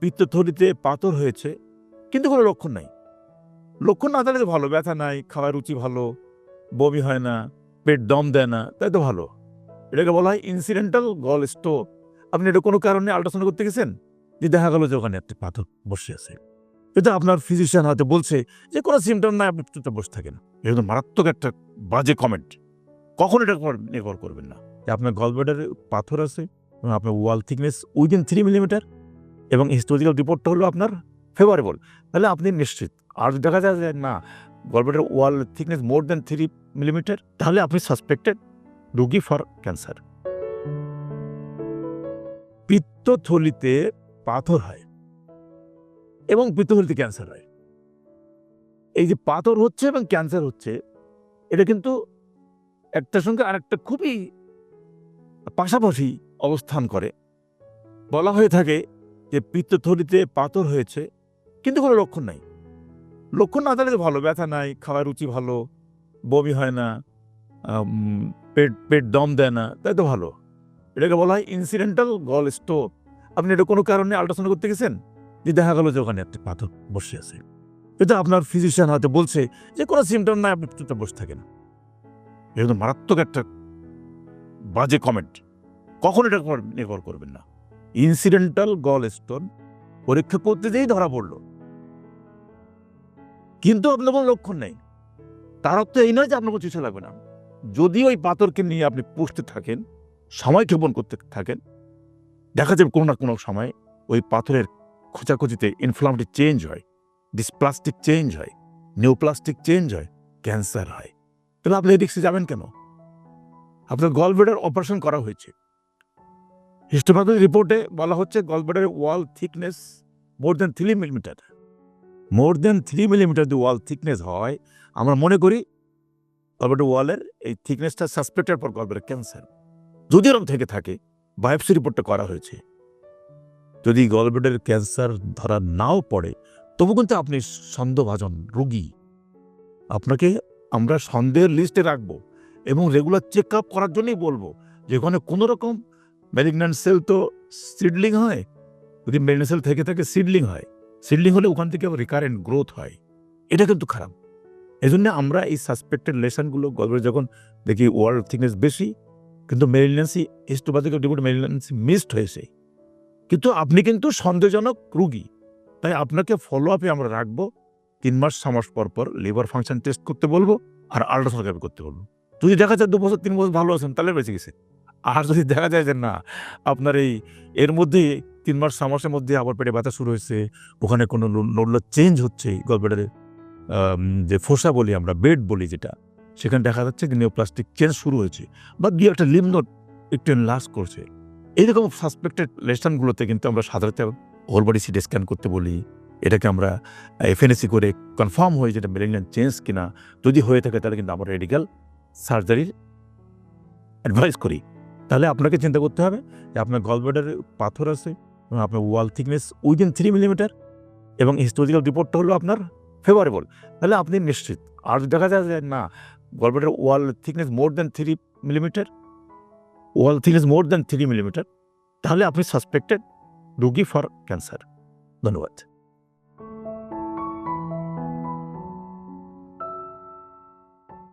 পিত্তথলিতে পাথর হয়েছে, কিন্তু কোনো লক্ষণ নাই। লক্ষণ না থাকলে ভালো, ব্যথা নাই খাওয়ার রুচি ভালো, বমি হয় না, পেট দম দেয় না, তাই তো ভালো। এটাকে বলা হয় ইনসিডেন্টাল গল স্টোর আপনি এটা কোনো কারণে আল্ট্রাসাউন্ড করতে গেছেন? যে দেখা গেল যে ওখানে একটা পাথর বসে আছে। এটা আপনার ফিজিশিয়ান হয়তো বলছে যে কোনো সিমটম নাই আপনি চুপচাপ বসে থাকেন। এটা মারাত্মক একটা বাজে কমেন্ট কখন এটা নির্ভর করবেন না। আপনার গলব্লাডারে পাথর আছে এবং আপনার wall thickness within three millimetre এবং হিস্টোরিক্যাল রিপোর্টটা হলো আপনার ফেভারেবল তাহলে আপনি নিশ্চিত। আর দেখা যায় যে না gallbladder wall thickness more than three millimetre তাহলে আপনি সাসপেক্টেড রুগী ফর ক্যান্সার পিত্তথলিতে পাথর হয় এবং পিত্তথলিতে ক্যান্সার হয়। এই যে পাথর হচ্ছে এবং ক্যান্সার হচ্ছে, এটা কিন্তু একটার সঙ্গে আরেকটা খুবই পাশাপাশি অবস্থান করে। বলা হয়ে থাকে যে পিত্তথলিতে পাথর হয়েছে, কিন্তু কোনো লক্ষণ নাই। লক্ষণ না থাকলে ভালো, ব্যথা নাই, খাওয়ার রুচি ভালো, বমি হয় না পেট পেট দম দেয় না, তাই তো ভালো। এটাকে বলা হয় ইনসিডেন্টাল গল স্টোর আপনি এটা কোনো কারণে আল্ট্রাসাউন্ড করতে গেছেন? যে দেখা গেল যে ওখানে একটা পাথর বসে আছে। এটা আপনার ফিজিশিয়ান হয়তো বলছে যে কোনো সিমটম নাই আপনি চুপচাপ বসে থাকেন। এটা মারাত্মক একটা বাজে কমেন্ট কখন এটা নির্ভর করবেন না। ইনসিডেন্টাল গল স্টোন পরীক্ষা করতে যেই ধরা পড়ল। কিন্তু আপনার কোনো লক্ষণ নেই। তার অর্থ এই নয় যে আপনার কোনো চিকিৎসা লাগবে না। যদি ওই পাথরকে নিয়ে আপনি পুষতে থাকেন সময় ক্ষেপণ করতে থাকেন, দেখা যাবে কোনো না কোনো সময় ওই পাথরের খোঁচাখুচিতে ইনফ্লামেটরি চেঞ্জ হয় ডিসপ্লাস্টিক চেঞ্জ হয় নিউপ্লাস্টিক চেঞ্জ হয় ক্যান্সার হয়। তাহলে আপনি এই রিক্সে যাবেন কেন? আপনার গলব্লেডার অপারেশন করা হয়েছে। হিস্টোপ্যাথি রিপোর্টে বলা হচ্ছে গলব্লেডারের wall thickness more than three millimetre more than three millimetre যদি ওয়াল থিকনেস হয়, আমরা মনে করি গলব্লেডার ওয়ালের এই থিকনেসটা সাসপেক্টেড পর গলব্লেডার ক্যান্সার যদি এরকম থেকে থাকে বায়োপসি রিপোর্টটা করা হয়েছে। যদি গলব্লেডার ক্যান্সার ধরা নাও পড়ে, তবু কিন্তু আপনি সন্দেহভাজন রোগী। আপনাকে আমরা সন্দেহের লিস্টে রাখব এবং রেগুলার চেক আপ করার জন্যই বলব যে ওখানে কোনো রকম ম্যালিগন্যান্ট সেল তো সিডলিং হয়। যদি ম্যালিগন্যান্ট সেল থেকে থাকে সিডলিং হয়। সিডলিং হলে ওখান থেকে রিকারেন্ট গ্রোথ হয়। এটা কিন্তু খারাপ। এই জন্য আমরা এই সাসপেক্টেড লেশনগুলো গল্পের যখন দেখি ওয়ার্ল্ড থিকনেস বেশি, কিন্তু মেলিনেন্সি হিস্টোপ্যাথিক রিপোর্ট মেলিনেন্সি মিসড হয়েছে। কিন্তু আপনি কিন্তু সন্দেহজনক রুগী। তাই আপনাকে ফলো আপে আমরা রাখব। তিন মাস ছ মাস পর পর লিভার ফাংশন টেস্ট করতে বলব আর আল্ট্রাসোনোগ্রাফি করতে বলব। যদি দেখা যায় দু বছর, তিন বছর ভালো আছেন, তাহলে বেঁচে গেছে। আর যদি দেখা যায় যে না, আপনার এই, এর মধ্যে তিন মাস ছ মাসের মধ্যে আবার পেটে ব্যথা শুরু হয়েছে, ওখানে কোনো নোডল চেঞ্জ হচ্ছে গলবেডারে যে ফোসা বলি আমরা, বেড বলি যেটা, সেখানে দেখা যাচ্ছে যে নিওপ্লাস্টিক চেঞ্জ শুরু হয়েছে বা দুই একটা লিমনোট একটু লাস করছে। এইরকম সাসপেক্টেড লেশনগুলোতে কিন্তু আমরা সাধারণত হোল বডি সিটি স্ক্যান করতে বলি। এটাকে আমরা এফএনএসি করে কনফার্ম হয়ে যেটা মেলিগন্যান্ট চেঞ্জ কিনা। যদি হয়ে থাকে তাহলে কিন্তু আমরা রেডিক্যাল সার্জারির অ্যাডভাইস করি। তাহলে আপনাকে চিন্তা করতে হবে যে আপনার গলব্লাডারে পাথর আছে এবং আপনার wall thickness within three millimetre এবং হিস্টোরিক্যাল রিপোর্টটা হলো আপনার ফেভারেবল তাহলে আপনি নিশ্চিত। আর দেখা যায় যে না gallbladder wall thickness more than three millimetre wall thickness more than three millimetre তাহলে আপনি সাসপেক্টেড রুগী ফর ক্যান্সার ধন্যবাদ।